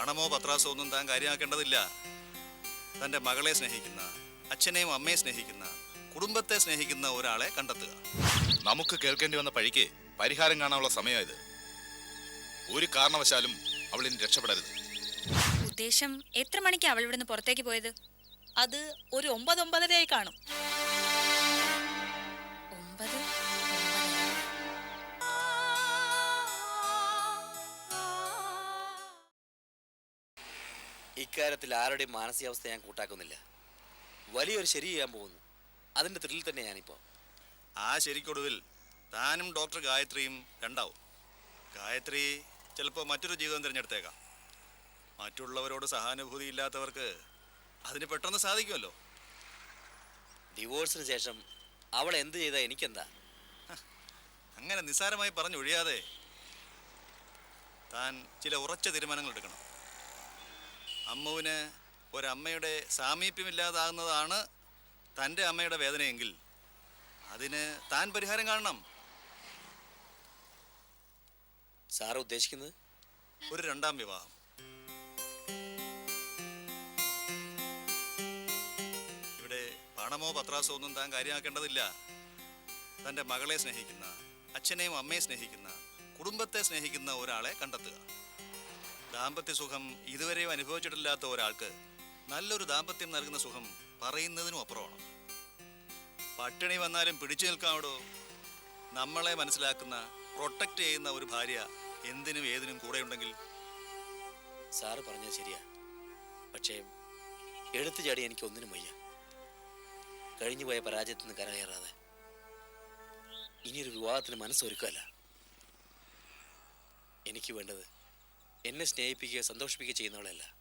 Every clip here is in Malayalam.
പണമോ പത്രാസോ ഒന്നും താൻ കാര്യമാക്കേണ്ടതില്ല. തന്റെ മകളെ സ്നേഹിക്കുന്ന അച്ഛനെയും അമ്മയെ സ്നേഹിക്കുന്ന കുടുംബത്തെ സ്നേഹിക്കുന്ന ഒരാളെ കണ്ടെത്തുക. നമുക്ക് കേൾക്കേണ്ടി വന്ന പഴിക്ക് പരിഹാരം കാണാനുള്ള സമയമായത്. ഒരു കാരണവശാലും അവൾ ഇനി രക്ഷപ്പെടരുത്. ഉദ്ദേശം എത്ര മണിക്ക് അവൾ ഇവിടുന്ന് പുറത്തേക്ക് പോയത്? അത് ഒരു ഒമ്പത് ഒമ്പതരയായി കാണും. ഇക്കാര്യത്തിൽ ആരുടെയും മാനസികാവസ്ഥ ഞാൻ കൂട്ടാക്കുന്നില്ല. വലിയൊരു ശരി ചെയ്യാൻ പോകുന്നു. അതിന്റെ ത്രില്ലിൽ തന്നെ ഞാനിപ്പോൾ ആ ശരിക്കൊടുവിൽ താനും ഡോക്ടർ ഗായത്രിയും രണ്ടാവും. ഗായത്രി ചിലപ്പോൾ മറ്റൊരു ജീവിതം തിരഞ്ഞെടുത്തേക്കാം. മറ്റുള്ളവരോട് സഹാനുഭൂതി ഇല്ലാത്തവർക്ക് അതിന് പെട്ടെന്ന് സാധിക്കുമല്ലോ. ഡിവോഴ്സിന് ശേഷം അവൾ എന്ത് ചെയ്താൽ എനിക്കെന്താ? അങ്ങനെ നിസ്സാരമായി പറഞ്ഞൊഴിയാതെ താൻ ചില ഉറച്ച തീരുമാനങ്ങൾ എടുക്കണം. അമ്മുവിന് ഒരമ്മയുടെ സാമീപ്യമില്ലാതാകുന്നതാണ് തന്റെ അമ്മയുടെ വേദനയെങ്കിൽ. അതിന് താൻ പരിഹാരം കാണണം. സാറ് ഉദ്ദേശിക്കുന്നത്? ഒരു രണ്ടാം വിവാഹം. ഇവിടെ പണമോ പത്രാസോ ഒന്നും താൻ കാര്യമാക്കേണ്ടതില്ല. തന്റെ മകളെ സ്നേഹിക്കുന്ന അച്ഛനെയും അമ്മയെ സ്നേഹിക്കുന്ന കുടുംബത്തെ സ്നേഹിക്കുന്ന ഒരാളെ കണ്ടെത്തുക. ദാമ്പത്യ സുഖം ഇതുവരെയും അനുഭവിച്ചിട്ടില്ലാത്ത ഒരാൾക്ക് നല്ലൊരു ദാമ്പത്യം നൽകുന്ന സുഖം പറയുന്നതിനും അപ്പുറമാണ്. പട്ടിണി വന്നാലും പിടിച്ചു നിൽക്കാമോ നമ്മളെ മനസ്സിലാക്കുന്ന പ്രൊട്ടക്റ്റ് ചെയ്യുന്ന ഒരു ഭാര്യ എന്തിനും ഏതിനും കൂടെ ഉണ്ടെങ്കിൽ സാറ് പറഞ്ഞത് ശരിയാ. പക്ഷേ എടുത്തു ചാടി എനിക്ക് ഒന്നിനും വയ്യ. കഴിഞ്ഞു പോയ പരാജയത്തിൽ നിന്ന് കരകയറാതെ. ഇനിയൊരു വിവാഹത്തിന് മനസ്സൊരുക്കല്ല. എനിക്ക് വേണ്ടത് എന്നെ സ്നേഹിപ്പിക്കുക സന്തോഷിപ്പിക്കുക ചെയ്യുന്നവളല്ല.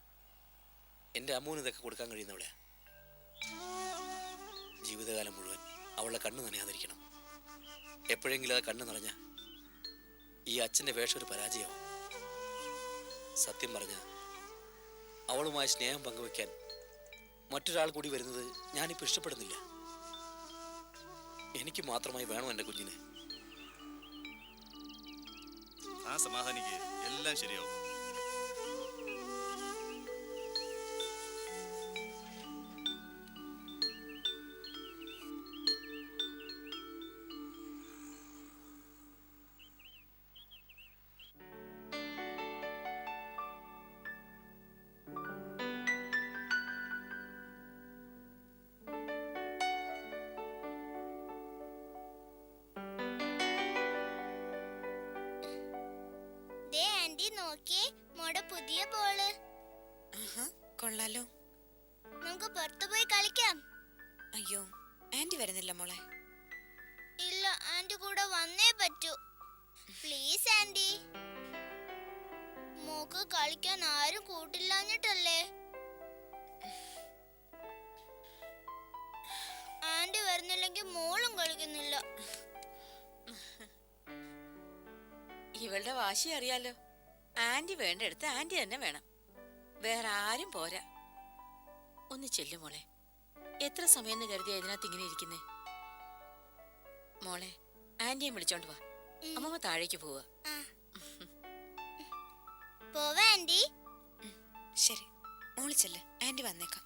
എന്റെ അമ്മൂന് ഇതൊക്കെ കൊടുക്കാൻ കഴിയുന്നവളെയാ ജീവിതകാലം മുഴുവൻ അവളുടെ കണ്ണ് നനയാതിരിക്കണം. എപ്പോഴെങ്കിലും അത് കണ്ണ് നിറഞ്ഞ ഈ അച്ഛന്റെ വേഷം ഒരു പരാജയമാവും. സത്യം പറഞ്ഞ അവളുമായി സ്നേഹം പങ്കുവെക്കാൻ മറ്റൊരാൾ കൂടി വരുന്നത് ഞാനിപ്പോൾ ഇഷ്ടപ്പെടുന്നില്ല. എനിക്ക് മാത്രമായി വേണം എന്റെ കുഞ്ഞിനെ. ആ സമാധാനിക്ക്. എല്ലാം ശരിയാവും. നോക്കിയേ മോടെ പുതിയ ബോൾ കൊള്ളാലോ. നമുക്ക് പുറത്തു പോയി കളിക്കാം. അയ്യോ ആന്റി വരുന്നില്ല മോളെ. ഇല്ല ആന്റി കൂടെ വന്നേ പറ്റൂ. Please aunty. മോക്ക് കളിക്കാൻ ആരും കൂട്ടില്ലാഞ്ഞിട്ടല്ലേ? ആന്റി വരുന്നില്ലെങ്കിൽ മോളും കളിക്കുന്നില്ല. ഇവളുടെ വാശി അറിയാലോ. ആന്റി വേണ്ടെടുത്ത് ആന്റി തന്നെ വേണം. വേറെ ആരും പോരാ. ഒന്ന് ചെല്ലു മോളെ. എത്ര സമയം എന്ന് കരുതിയാ ഇതിനകത്ത് ഇങ്ങനെ ഇരിക്കുന്നേ? മോളെ ആന്റിയെ വിളിച്ചോണ്ട് വാ. അമ്മമ്മ താഴേക്ക് പോവാ. പോവാ ആന്റി. ശരി. മോൾ ചെല്ല്. ആന്റി വന്നേക്കാം.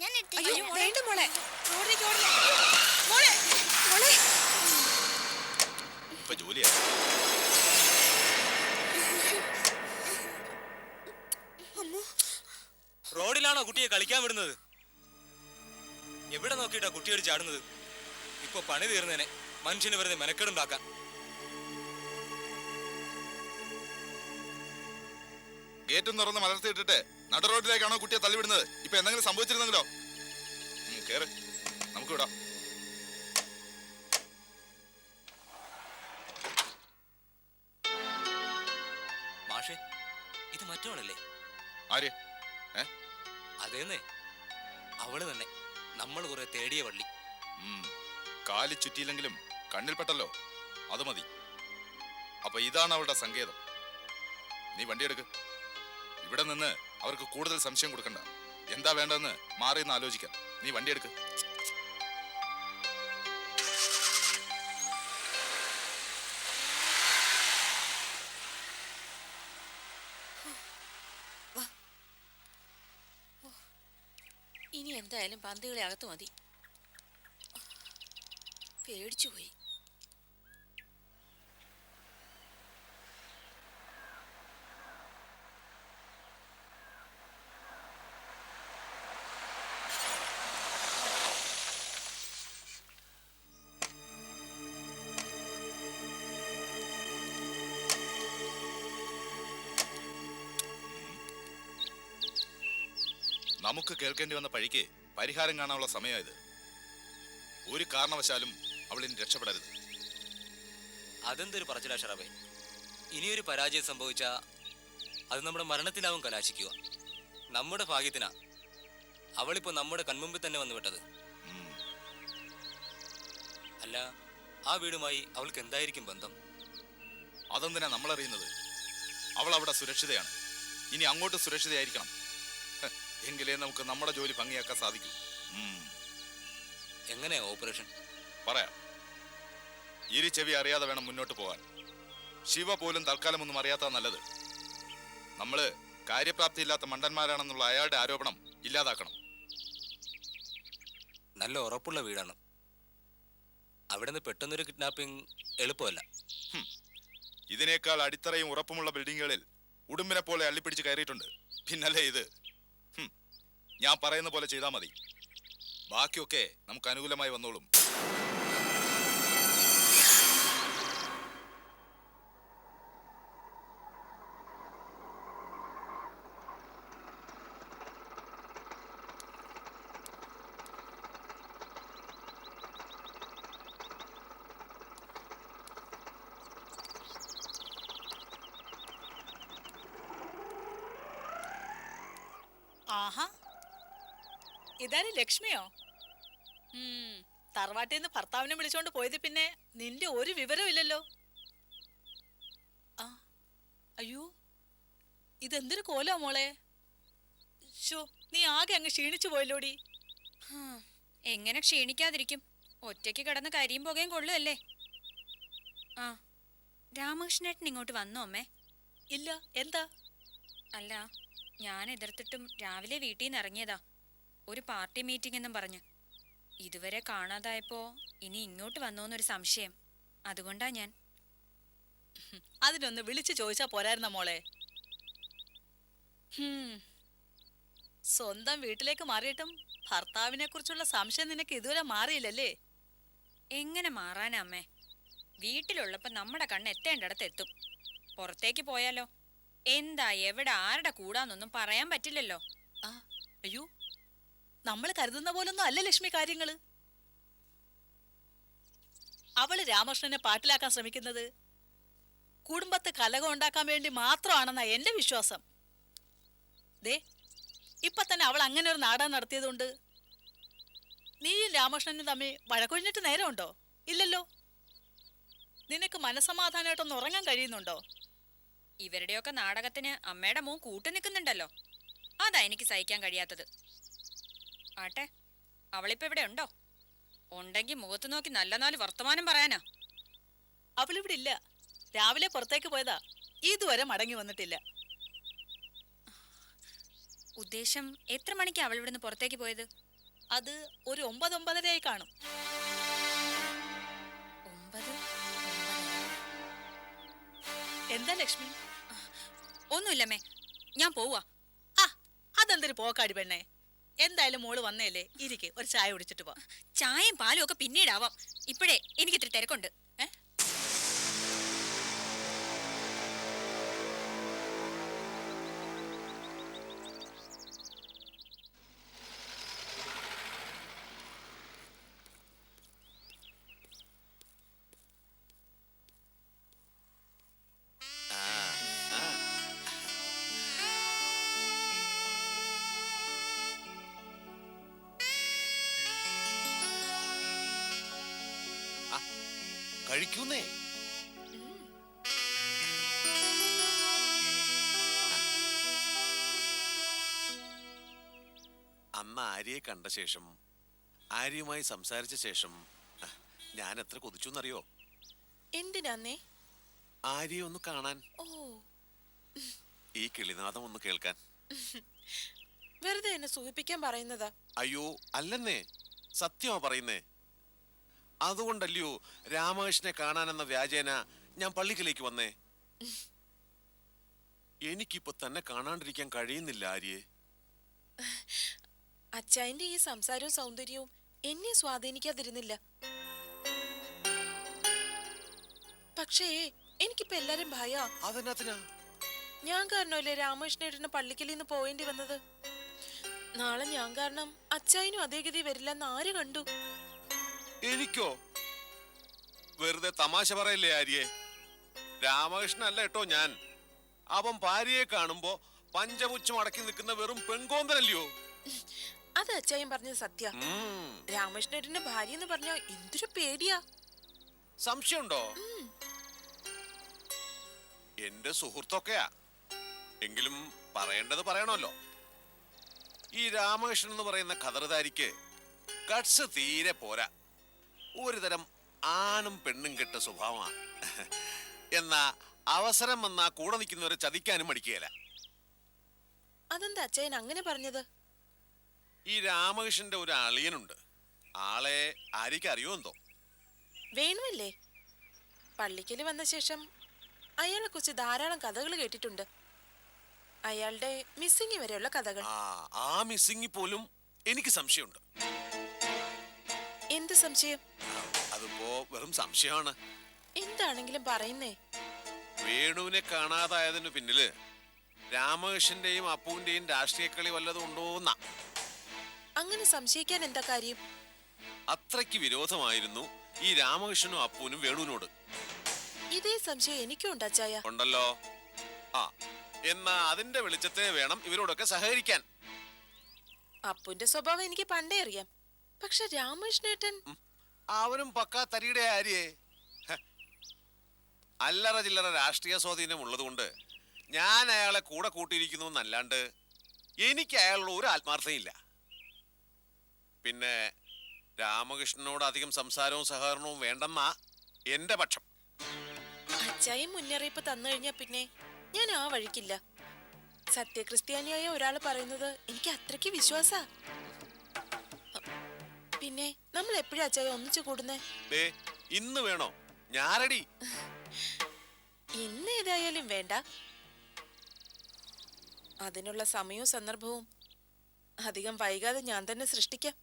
ഞാൻ അയ്യോ എടുത്തില്ല വേണ്ട മോളെ. റോഡിലേക്ക് ഓടില്ല മോളെ മോളെ. ഇപ്പൊ ജോലിയാ. റോഡിലാണോ കുട്ടിയെ കളിക്കാൻ വിടുന്നത്? എവിടെ നോക്കിയിട്ടാ കുട്ടിയോട് ചാടുന്നത്? ഇപ്പൊ പണി തീർന്നേനെ. മനുഷ്യന് വെറുതെ മെനക്കെടുണ്ടാക്കാൻ. ഗേറ്റും തുറന്ന് മലർത്തിയിട്ടിട്ട് നട റോഡിലേക്കാണോ കുട്ടിയെ തള്ളിവിടുന്നത്? ഇപ്പൊ എന്തെങ്കിലും സംഭവിച്ചിരുന്നെങ്കിലോ? കേറ്. നമുക്ക് വിടാം. മാഷെ ഇത് മറ്റോളല്ലേ ആര്? അതേന്നേ. അവൾ തന്നെ. നമ്മൾ കുറെ തേടിയ വള്ളി. കാലി ചുറ്റിയില്ലെങ്കിലും കണ്ണിൽപ്പെട്ടല്ലോ അത് മതി. അപ്പൊ ഇതാണ് അവളുടെ സങ്കേതം. നീ വണ്ടിയെടുക്ക്. ഇവിടെ നിന്ന് അവർക്ക് കൂടുതൽ സംശയം കൊടുക്കണ്ട. എന്താ വേണ്ടതെന്ന് മാറി നിന്ന് ആലോചിക്കാം. നീ വണ്ടിയെടുക്ക് ഇനി എന്തായാലും പന്തുകളെ അകത്ത് മതി. പേടിച്ചു നമുക്ക് കേൾക്കേണ്ടി വന്ന പഴിക്ക് പരിഹാരം കാണാനുള്ള സമയമായത്. ഒരു കാരണവശാലും അവളിനി രക്ഷപ്പെടരുത്. അതെന്തൊരു പറച്ചില ഷറാബേ ഇനിയൊരു പരാജയം സംഭവിച്ച അത് നമ്മുടെ മരണത്തിലാവും കലാശിക്കുക. നമ്മുടെ ഭാഗ്യത്തിനാ. അവളിപ്പോ നമ്മുടെ കൺമുമ്പിൽ തന്നെ വന്നു വിട്ടത്. അല്ല ആ വീടുമായി അവൾക്ക് എന്തായിരിക്കും ബന്ധം? അതെന്തിനാ നമ്മളറിയുന്നത്? അവൾ അവിടെ സുരക്ഷിതയാണ്. ഇനി അങ്ങോട്ട് സുരക്ഷിതയായിരിക്കണം. എങ്കിലേ നമുക്ക് നമ്മുടെ ജോലി ഭംഗിയാക്കാൻ സാധിക്കൂ. എങ്ങനെയാ ഓപ്പറേഷൻ? പറയാം. ഇരു ചെവി അറിയാതെ വേണം മുന്നോട്ട് പോകാൻ. ശിവ പോലും തൽക്കാലം ഒന്നും അറിയാത്ത നല്ലത്. നമ്മൾ കാര്യപ്രാപ്തി ഇല്ലാത്ത മണ്ടന്മാരാണെന്നുള്ള അയാളുടെ ആരോപണം ഇല്ലാതാക്കണം. നല്ല ഉറപ്പുള്ള വീടാണ്. അവിടെ നിന്ന് പെട്ടെന്നൊരു കിഡ്നാപ്പിംഗ് എളുപ്പമല്ല. ഇതിനേക്കാൾ അടിത്തറയും ഉറപ്പുമുള്ള ബിൽഡിങ്ങുകളിൽ ഉടുമ്പിനെ പോലെ അള്ളിപ്പിടിച്ച് കയറിയിട്ടുണ്ട്. പിന്നല്ലേ ഇത്? ഞാൻ പറയുന്ന പോലെ ചെയ്താൽ മതി. ബാക്കിയൊക്കെ നമുക്ക് അനുകൂലമായി വന്നോളും. ആഹാ. ഇതാരും ലക്ഷ്മിയോ? തറവാട്ടിൽ നിന്ന് ഭർത്താവിനെ വിളിച്ചോണ്ട് പോയത് പിന്നെ നിന്റെ ഒരു വിവരവും ഇല്ലല്ലോ. ആ അയ്യോ ഇതെന്തൊരു കോലോ മോളെ? ഷോ നീ ആകെ അങ്ങ് ക്ഷീണിച്ചു പോയല്ലോടി. എങ്ങനെ ക്ഷീണിക്കാതിരിക്കും? ഒറ്റയ്ക്ക് കിടന്ന് കരിയും പുകയും കൊള്ളുമല്ലേ ആ രാമകൃഷ്ണേട്ടൻ ഇങ്ങോട്ട് വന്നോ അമ്മേ? ഇല്ല എന്താ? അല്ല ഞാൻ എതിർത്തിട്ടും രാവിലെ വീട്ടിൽ നിന്ന് ഇറങ്ങിയതാ. ഒരു പാർട്ടി മീറ്റിംഗ് എന്നും പറഞ്ഞു. ഇതുവരെ കാണാതായപ്പോ ഇനി ഇങ്ങോട്ട് വന്നോന്നൊരു സംശയം. അതുകൊണ്ടാ ഞാൻ. അതിനൊന്ന് വിളിച്ചു ചോദിച്ചാ പോരായിരുന്ന മോളെ. സ്വന്തം വീട്ടിലേക്ക് മാറിയിട്ടും ഭർത്താവിനെ കുറിച്ചുള്ള സംശയം നിനക്ക് ഇതുവരെ മാറിയില്ലല്ലേ? എങ്ങനെ മാറാനാ അമ്മേ? വീട്ടിലുള്ളപ്പോ നമ്മുടെ കണ്ണ് എത്തേണ്ടടത്ത് എത്തും. പുറത്തേക്ക് പോയാലോ? എന്താ എവിടെ ആരുടെ കൂടാന്നൊന്നും പറയാൻ പറ്റില്ലല്ലോ. ആ അയ്യോ. നമ്മൾ കരുതുന്ന പോലൊന്നും അല്ല ലക്ഷ്മി കാര്യങ്ങൾ അവൾ രാമകൃഷ്ണനെ പാട്ടിലാക്കാൻ ശ്രമിക്കുന്നത് കുടുംബത്തെ കലകം ഉണ്ടാക്കാൻ വേണ്ടി മാത്രമാണെന്നാ എന്റെ വിശ്വാസം. ദേ ഇപ്പൊ തന്നെ അവൾ അങ്ങനെ ഒരു നാടകം നടത്തിയതുകൊണ്ട് നീയും രാമകൃഷ്ണനും തമ്മിൽ വഴക്കൊഴിഞ്ഞിട്ട് നേരമുണ്ടോ? ഇല്ലല്ലോ. നിനക്ക് മനസമാധാനമായിട്ടൊന്ന് ഉറങ്ങാൻ കഴിയുന്നുണ്ടോ? ഇവരുടെയൊക്കെ നാടകത്തിന് അമ്മയുടെ മോൻ കൂട്ടു നിൽക്കുന്നുണ്ടല്ലോ. അതാ എനിക്ക് സഹിക്കാൻ കഴിയാത്തത്. ആട്ടെ അവളിപ്പോ ഇവിടെ ഉണ്ടോ? ഉണ്ടെങ്കിൽ മുഖത്ത് നോക്കി നല്ല നാല് വർത്തമാനം പറയാനാ. അവളിവിടെ ഇല്ല. രാവിലെ പുറത്തേക്ക് പോയതാ. ഇതുവരെ മടങ്ങി വന്നിട്ടില്ല. ഉദ്ദേശം എത്ര മണിക്ക് അവൾ ഇവിടുന്ന് പുറത്തേക്ക് പോയത്? അത് ഒരു ഒമ്പത് ഒമ്പതരയായി കാണും. ഒമ്പത്? എന്താ ലക്ഷ്മി? ഒന്നുമില്ലമ്മേ ഞാൻ പോവാ. ആ അതെന്തൊരു പോക്കാടി പെണ്ണേ. എന്തായാലും മോൾ വന്നേലേ ഇരിക്കെ ഒരു ചായ കുടിച്ചിട്ട് പോ. ചായയും പാലും ഒക്കെ പിന്നീടാവാം. ഇപ്പോഴേ എനിക്കിത്തിരി തിരക്കുണ്ട്. കഴിക്കുന്നേ. അമ്മ ആര്യയെ കണ്ട ശേഷം ആര്യയുമായി സംസാരിച്ച ശേഷം ഞാൻ എത്ര കൊതിച്ചു എന്നറിയോ? എന്തിനാന്നേ? ആര്യയെ ഒന്ന് കാണാൻ. ഓ. ഈ കിളിനാദം ഒന്ന് കേൾക്കാൻ. വെറുതെ എന്നെ സൂഹിപ്പിക്കാൻ പറയുന്നതാ. അയ്യോ അല്ലെന്നേ. സത്യമാ പറയുന്നേ? അതുകൊണ്ടല്ലയോ രാമകൃഷ്ണനെ കാണാനെന്ന വ്യാജേന ഞാൻ പള്ളിക്കലേക്ക് വന്നേ. എനിക്കിപ്പോ തന്നെ കാണാണ്ടിരിക്കാൻ കഴിയുന്നില്ല ആര്യെ. അച്ചായന്റെ ഈ സംസാരവും സൗന്ദര്യവും എന്നെ സ്വാധീനിക്കാതിരുന്നില്ല. പക്ഷേ എനിക്കിപ്പോ എല്ലാരും ഭയ. അതെന്നാത്തിനാ? ഞാൻ കാരണമല്ലേ രാമകൃഷ്ണേട്ടന് പള്ളിക്കലിൽ നിന്ന് പോവേണ്ടി വന്നത്? നാളെ ഞാൻ കാരണം അച്ചായനും അതേ ഗതി വരില്ലെന്ന് ആര് കണ്ടു? എനിക്കോ? വെറുതെ തമാശ പറയല്ലേ ആര്യെ? രാമകൃഷ്ണൻ അല്ല കേട്ടോ ഞാൻ. അവൻ ഭാര്യയെ കാണുമ്പോ പഞ്ചപുച്ഛം മടക്കി നിൽക്കുന്ന വെറും പെൺകോന്തനല്ലയോ? അത് അച്ചായൻ പറഞ്ഞത് സത്യ. രാമകൃഷ്ണന്റെ രാമകൃഷ്ണേട്ടന്റെ ഭാര്യ എന്ന് പറഞ്ഞ എന്തൊരു പേടിയാ. സംശയമുണ്ടോ? എന്റെ സുഹൃത്തൊക്കെയാ. എങ്കിലും പറയേണ്ടത് പറയണമല്ലോ. ഈ രാമകൃഷ്ണൻ എന്ന് പറയുന്ന കതറുതാരിക്ക് കട്സ് തീരെ പോരാ. ഒരു തരം ആണും പെണ്ണും കെട്ട സ്വഭാവമാണ്. എന്നാ അവസരം വന്നാ കൂടെ നിൽക്കുന്നവരെ ചതിക്കാനും മടിക്കുകയില്ല. അതെന്താ അച്ഛൻ അങ്ങനെ പറഞ്ഞത്? ഈ രാമകൃഷ്ണന്റെ ഒരു അളിയനുണ്ട്. ആളെ ആരിക്കറിയോ അറിയോ എന്തോ? വേണുവല്ലേ? പള്ളിക്കൽ വന്ന ശേഷം അയാളെ കുറിച്ച് ധാരാളം കഥകൾ കേട്ടിട്ടുണ്ട്. അയാളുടെ മിസ്സിംഗ് വരെയുള്ള കഥകൾ. ആ മിസ്സിംഗിൽ പോലും എനിക്ക് സംശയമുണ്ട്. എന്ത് സംശയം? അതിപ്പോ വെറും സംശയമാണ്. എന്താണെങ്കിലും പറയുന്നേ. വേണുവിനെ കാണാതായതിന് പിന്നിൽ രാമകൃഷ്ണന്റെയും അപ്പുവിന്റെയും രാഷ്ട്രീയ കളി വല്ലതും ഉണ്ടോന്ന അങ്ങനെ സംശയിക്കാൻ എന്താ കാര്യം? അത്രയ്ക്ക് വിരോധമായിരുന്നു ഈ രാമകൃഷ്ണനും അപ്പുവിനും വേണുവിനോട്. ഇതേ സംശയം എനിക്കും ഉണ്ടാച്ചായ ഉണ്ടല്ലോ. ആ എന്നാ അതിന്റെ വെളിച്ചത്തെ വേണം ഇവരോടൊക്കെ സഹകരിക്കാൻ. അപ്പുന്റെ സ്വഭാവം എനിക്ക് പണ്ടേ അറിയാം. പക്ഷെ രാമകൃഷ്ണേട്ടൻ അവനും പക്കാ തരിയുടെ ആര്യേ. അല്ലറ ചില്ലറ രാഷ്ട്രീയ സ്വാധീനം ഉള്ളതുകൊണ്ട് ഞാൻ അയാളെ കൂടെ കൂട്ടിയിരിക്കുന്നു എന്നല്ലാണ്ട് എനിക്ക് അയാളുടെ ഒരു ആത്മാർത്ഥയില്ല പിന്നെ രാമകൃഷ്ണനോട് അധികം സംസാരവും സഹകരണവും വേണ്ടെന്നാ എന്റെ പക്ഷം. അച്ചായും മുന്നറിയിപ്പ് തന്നു കഴിഞ്ഞാ പിന്നെ ഞാൻ ആ വഴിക്കില്ല. സത്യക്രിസ്ത്യാനിയായ ഒരാൾ പറയുന്നത് എനിക്ക് അത്രയ്ക്ക് വിശ്വാസാ. പിന്നെ നമ്മൾ എപ്പോഴാ അച്ചായ ഒന്നിച്ചു കൂടുന്നേ? ദേ ഇന്ന് വേണോ? ഞാറടി ഇന്ന് ഏതായാലും വേണ്ട. അതിനുള്ള സമയവും സന്ദർഭവും അധികം വൈകാതെ ഞാൻ തന്നെ സൃഷ്ടിക്കാം.